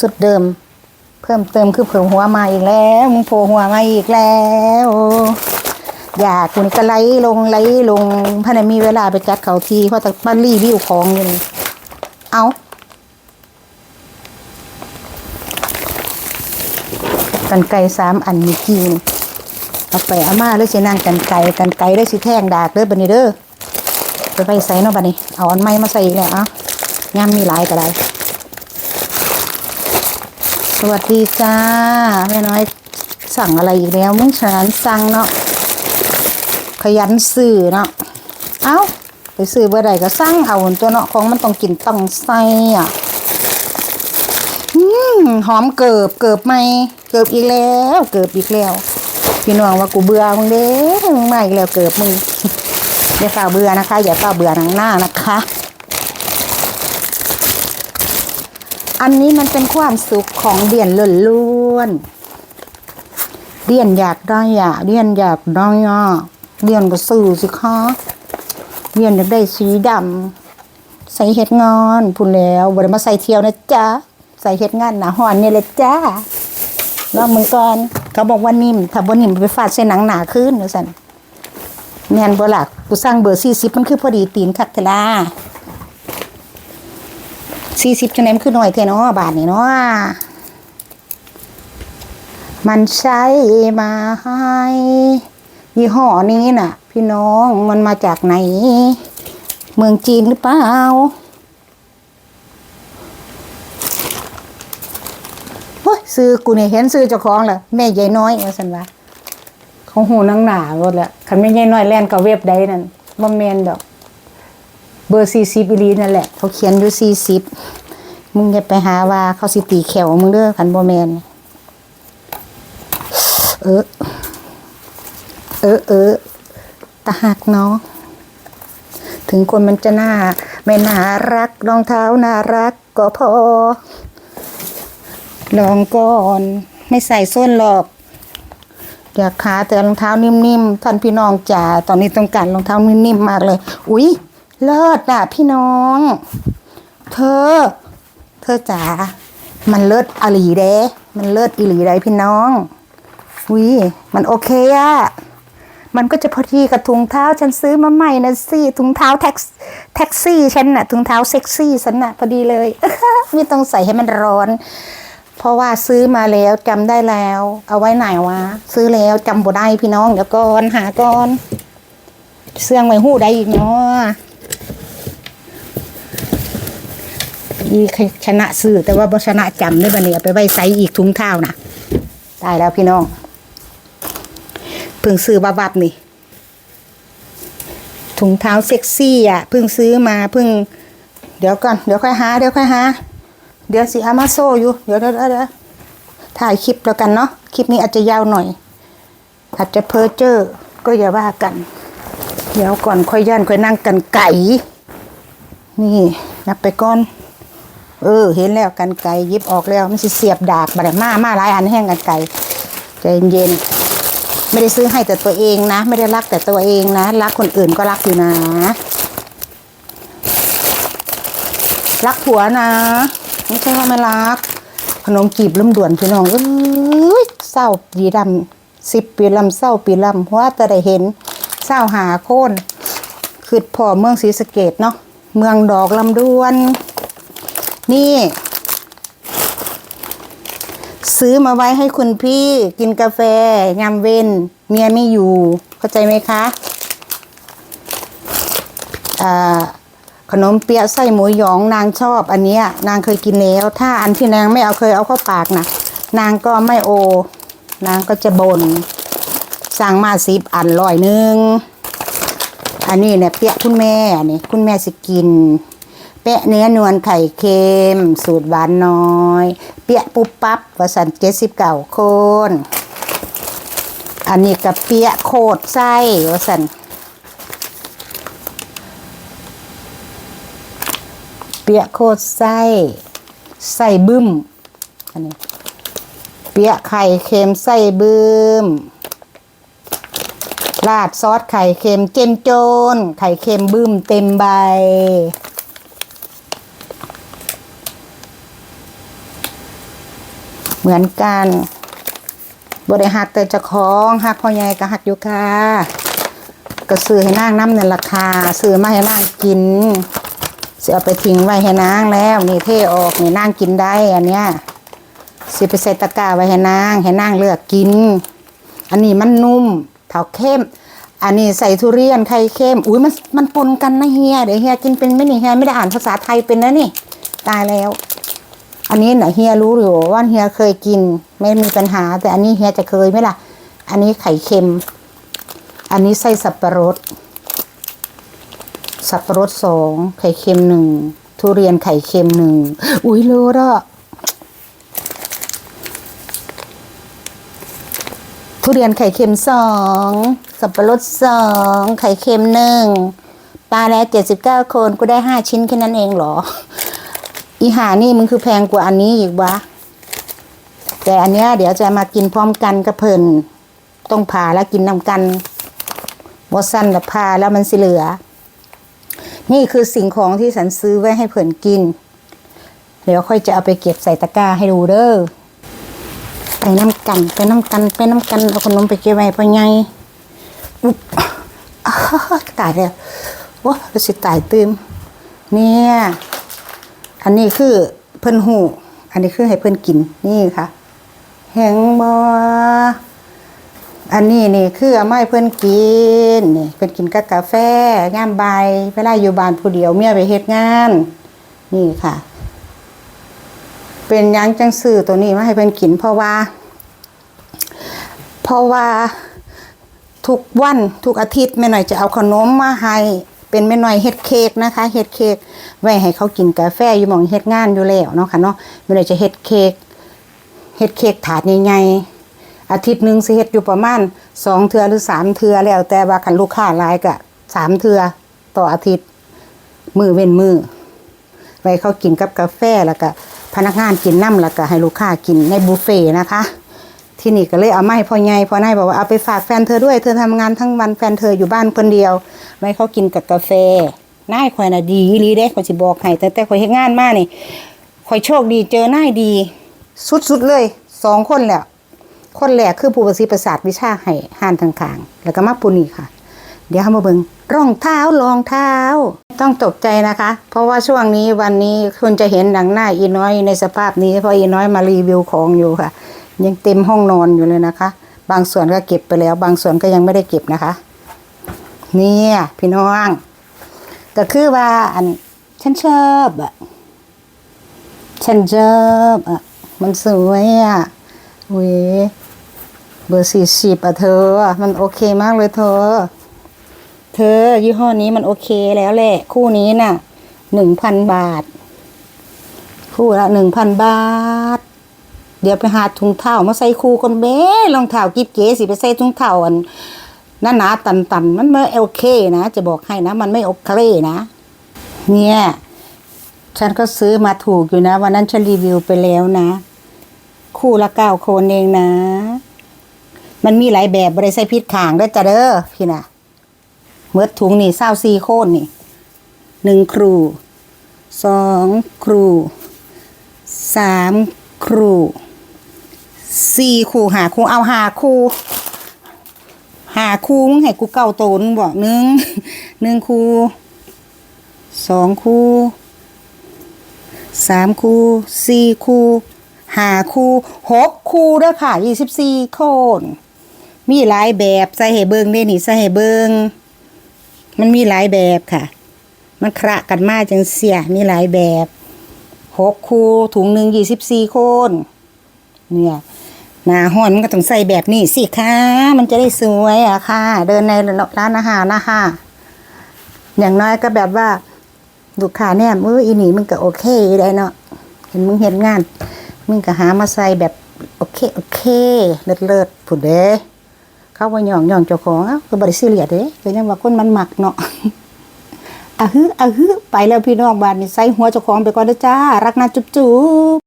สุดเดิม เพิ่มเติมคือเพิ่มหัวมาอีกแล้วมึงโผล่หัวมาอีกแล้วอยากคุณก็ไล่ลงไล่ลงพะนมีเวลาไปจัดเขาทีเพราะแต่บ้านรีวิวของอยู่นี่เอากันไก่สามอันมีกี่นี่เอาไปเอามาเลยสินางกันไก่กันไก่ได้สิแท่งดากเด้อบันนี้เด้อไปไปใส่เนาะบันนี้ เอาอันไม้มาใส่อีกแล้วอะงามมีหลายก็ได้ สวัสดีจ้าแม่น้อยสั่งอะไรอีกแล้วมึงฉันสั่งเนาะขยันซื้อเนาะเอ้าไปซื้อเบอร์ใดก็สั่งเอาตัวเนาะของมันต้องกินต้องใส่อะอืมหอมเกิบเกิบไหมเกิบอีกแล้ว เกิบอีกแล้ว พี่น้องว่ากูเบื่อมึงเด้มึงมาอีกแล้วเกิบมึงอย่าฝ่าเบื่อนะคะ อย่าฝ่าเบื่อหนังหน้านะคะ อันนี้มันเป็นความสุขของเดียนล้วนๆเดียนอยากได้อะเดียนอยากได้อะเดียนก็สื่อสิคะเดียนอยากได้สีดำใส่เฮ็ดงอนพูดแล้วบ่ได้มาใส่เที่ยวนะจ๊ะใส่เฮ็ดงานหนาหอนนี่เลยจ้าลองมือก่อนเขาบอกว่านิ่มถ้าบ่นิ่มไปฟาดใส่หนังหนาขึ้นว่าซั่นแมนบ่ล่ะกูสั่งเบอร์40มันคือพอดีตีนคักเทล่ะ สี่สิบจังไหนมันคือหน่อยเทเนาะบาทนี่เนาะมันใช้มาให้ยี่ห้อนี้น่ะ พี่น้องมันมาจากไหน เมืองจีนหรือเปล่าเฮ้ยซื้อกูเนี่ยเห็นซื้อเจ้าของแหละแม่ยายน้อยว่าสันว่าเขาหูนังหนาหมดละคันแม่ยายน้อยแล่นกับเว็บใดนั่นบ่แมนดอก เบอร์สี่สิบอีลีนั่นแหละ เขาเขียนอยู่สี่สิบมึงอย่าไปหาว่าเขาสิตีแขวมึงเด้อขันโบแมนเออ เออเออตาหักเนาะถึงคนมันจะน่า ไม่น่ารักรองเท้าน่ารักก็พอ ลองก่อน ไม่ใส่ส้นหรอกอยากขาแต่รองเท้านิ่มๆท่านพี่น้องจ๋าตอนนี้ต้องการรองเท้านิ่มๆมากเลย อุ๊ย เลิศอะพี่น้อง เธอ เธอจ๋ามันเลิศอหลีเด้มันเลิศอีหลีได้พี่น้องวิมันโอเคอะมันก็จะพอดีกับถุงเท้าฉันซื้อมาใหม่นะสิถุงเท้าแท็กแท็กซี่ฉันน่ะถุงเท้าเซ็กซี่ฉันน่ะพอดีเลยไม่ต้องใส่ให้มันร้อน เพราะว่าซื้อมาแล้วจำได้แล้ว เอาไว้ไหนวะซื้อแล้วจำบ่ได้พี่น้องเดี๋ยวก่อนหาก่อนเสื่องไว้หู้ได้อีกเนาะ อีชนะซื้อแต่ว่าบ่ชนะจำได้บัดนี้เอไปไว้ใส่อีกถุงเท้านะตายแล้วพี่น้องเพิ่งซื้อบับๆนี่ถุงเท้าเซ็กซี่อะเพิ่งซื้อมาเพิ่ง เดี๋ยวก่อนเดี๋ยวค่อยหาเดี๋ยวค่อยหาเดี๋ยวสิอามาโซอยู่เดี๋ยวเดี๋ยวเดี๋ยวถ่ายคลิปแล้วกันเนาะคลิปนี้อาจจะยาวหน่อย อาจจะเพอเจ้อก็อย่าว่ากัน เดี๋ยวก่อนค่อยย่านค่อยนั่งกันไก่นี่นับไปก่อน เออ เห็นแล้วกันไก่ยิบออกแล้วมันสิเสียบดากบัดมามาหลายอันแห้งกันไก่ใจเย็นไม่ได้ซื้อให้แต่ตัวเองนะ ไม่ได้รักแต่ตัวเองนะ รักคนอื่นก็รักอยู่นะ รักผัวนะ ไม่ใช่ว่าไม่รัก ขนมจีบลำด่วนพี่น้องเอ้ยเศร้าปีดำสิบปีลำเศร้าปีลำเพราว่าแต่ได้เห็นเศร้าหาโค่นคือพ่อเมืองศรีสะเกดเนาะเมืองดอกลำดวน นี่ ซื้อมาไว้ให้คุณพี่กินกาแฟยามเว้นเมียไม่อยู่ เข้าใจไหมคะอ่าขนมเปี๊ยะไส้หมูหยองนางชอบอันนี้นางเคยกินแล้ว ถ้าอันที่นางไม่เอาเคยเอาเข้าปากนะนางก็ไม่โอ นางก็จะบน่นสั่งมาสิบอันร้อยหนึ่งอันนี้เนี่ยเปี๊ยะคุณแม่นี่คุณแม่สิกิน เปี๊ยะเนื้อนวลไข่เค็ม สูตรหวานน้อย เปี๊ยะปุ๊บปั๊บวสันเจ็ดสิบเก่าคน อันนี้กับเปี๊ยะโคตรไส้วสันเปี๊ยะโคตรไส้ไส้บึ้มอันนี้เปี๊ยะไข่เค็มไส้บึ้มราดซอสไข่เค็มเจมโจนไข่เค็มบึ้มเต็มใบ เหมือนกันบริหักแต่จะของหักพ่อใหญ่ก็หักอยู่ค่ะก็ซื้อให้นางน้ำในราคาซื้อมาให้นางกินเสียเอาไปทิ้งไว้ให้นางแล้วนี่เท่ออกนี่นางกินได้อันเนี้ยสิไปใส่ตะกร้าไว้ให้นางให้นางเลือกกิน อันนี้มันนุ่มเถาเข้ม อันนี้ใส่ทุเรียนไข่เข้มอุ้ยมันมันปนกันนะเฮียเดี๋ยวเฮียกินเป็นไม่นี่เฮียไม่ได้อ่านภาษาไทยเป็นนะนี่ตายแล้ว อันนี้น่ะเฮียรู้อยู่ว่าเฮียเคยกิน ไม่มีปัญหา แต่อันนี้เฮียจะเคยไหมล่ะ อันนี้ไข่เค็ม อันนี้ไส้สับปะรด สับปะรดสองไข่เค็มหนึ่งทุเรียนไข่เค็มหนึ่งอุ้ยโลดอะทุเรียนไข่เค็มสองสับปะรดสองไข่เค็มหนึ่งปลาแล้วเจ็ดสิบเก้าคนกูได้ห้าชิ้นแค่นั้นเองเหรอ อีหานี่มึงคือแพงกว่าอันนี้อีกวะแต่อันเนี้ยเดี๋ยวจะมากินพร้อมกันกับเพินต้องผ่าแล้วกินนำกันวอสั้นแล้วผ่าแล้วมันสิเหลือ นี่คือสิ่งของที่ฉันซื้อไว้ให้เพิ่นกิน เดี๋ยวค่อยจะเอาไปเก็บใส่ตะกร้าให้ดูเด้อไปน้ำกัน ไปน้ำกัน ไปน้ำกันเอาขนมไปเก็บไว้พ่อไงอุ๊บตายแล้วว้าเราสิตายตื่มเนี่ย อันนี้คือเพิ่นหูอันนี้คือให้เพิ่นกินนี่ค่ะ แหงบออันนี้นี่คือเอามาให้เพิ่นกินนี่เพิ่นกินกับกาแฟย่ามใบเวลาอยู่บ้านผู้เดียวเมียไปเฮ็ดงาน นี่ค่ะ เป็นยังจังซื้อตัวนี้มาให้เพิ่นกิน เพราะว่า เพราะว่าทุกวันทุกอาทิตย์แม่หน่อยจะเอาขนมมาให้ เป็นแม่หน่อยเฮ็ดเค้กนะคะเฮ็ดเค้กไว้ให้เขากินกาแฟอยู่มองเฮ็ดงานอยู่แล้วเนาะค่ะเนาะแม่หน่อยจะเฮ็ดเค้กเฮ็ดเค้กถาดใหญ่ๆอาทิตย์หนึ่งสิเฮ็ดอยู่ประมาณสองเทือหรือสามเทือแล้ว แต่ว่าคันลูกค้าหลายก็สามเทือต่ออาทิตย์มือเว้นมือไว้เขากินกับกาแฟแล้วก็พนักงานกินน้ำแล้วก็ให้ลูกค้ากินในบุฟเฟ่ต์นะคะ ที่นี่ก็เลยเอาไม้พ่อใหญ่พ่อนายบอกว่าเอาไปฝากแฟนเธอด้วย เธอทำงานทั้งวันแฟนเธออยู่บ้านคนเดียวไว้เขากินกับกาแฟนายข่อยน่ะดีอีหลีเด้ข่อยสิบอกให้แต่แต่ข่อยเฮ็ดงานมากนี่ข่อยโชคดีเจอนายดี สุดๆเลยสองคนแล้วคนแรกคือผู้ประสิทธิ์ประสาทวิชาให้ห่านทางขางแล้วก็มาปูนี่ค่ะ เดี๋ยวเรามาเบิ่งรองเท้ารองเท้า ต้องตกใจนะคะ เพราะว่าช่วงนี้วันนี้คุณจะเห็นหนังหน้าอีน้อยในสภาพนี้เพราะอีน้อยมารีวิวของอยู่ค่ะ ยังเต็มห้องนอนอยู่เลยนะคะ บางส่วนก็เก็บไปแล้ว บางส่วนก็ยังไม่ได้เก็บนะคะ เนี่ยพี่น้องก็คือว่าอันฉันชอบอะฉันชอบอะมันสวยอะเว้เบอร์สี่สิบอะเธอ มันโอเคมากเลยเธอ เธอยี่ห้อนี้มันโอเคแล้วแหละ คู่นี้น่ะหนึ่งพันบาท คู่ละหนึ่งพันบาท เดี๋ยวไปหาถุงเท้ามาใส่คู่คนเบ้รองเท้ากิ๊บเก๋สิไปใส่ถุงเท้าอันหนาหนาๆตันตันๆมันไม่โอเคนะ จะบอกให้นะ มันไม่โอเคนะ เนี่ย ฉันก็ซื้อมาถูกอยู่นะวันนั้นฉันรีวิวไปแล้วนะ คู่ละเก้าโคนเองนะ มันมีหลายแบบบริใส่พิษขางด้วยจ้ะเด้อพี่นะเมื่อถุงนี่เศร้าซีโคนนี่หนึ่งครูสองครูสามครู สี่ครูหาครูเอาหาครูหาครูมึงให้กูเก้าโตนบอกหนึ่งหนึ่งครูสองครูสามครูสี่ครูหาครูหกครูเด้อค่ะยี่สิบสี่คนมีหลายแบบใส่ให้เบิงได้นี่ใส่ให้เบิงมันมีหลายแบบค่ะ มันคระกันมาจังเสียมีหลายแบบหกคู่ถุงหนึ่งยี่สิบสี่คนเนี่ย หน้าห้อนมันก็ต้องใส่แบบนี้สิค่ะมันจะได้สวยอะค่ะ เดินในร้านอาหารนะคะอย่างน้อยก็แบบว่าลูกค้าเนี่ยมืออีนี่มึงก็โอเคได้เนาะเห็นมึงเห็นงาน มึงก็หามาใส่แบบโอเคโอเค เลิศเลิศผุดเด้เขาว่าหย่องหย่องเจ้าของอ้าก็บริสิเลียเด้ก็ยังว่าคนมันหมักเนาะอะฮึอะฮึไปแล้วพี่น้องบ้านนี่ใส่หัวเจ้าของไปก่อนเด้อจ้า รักนะจุ๊บจุ๊บ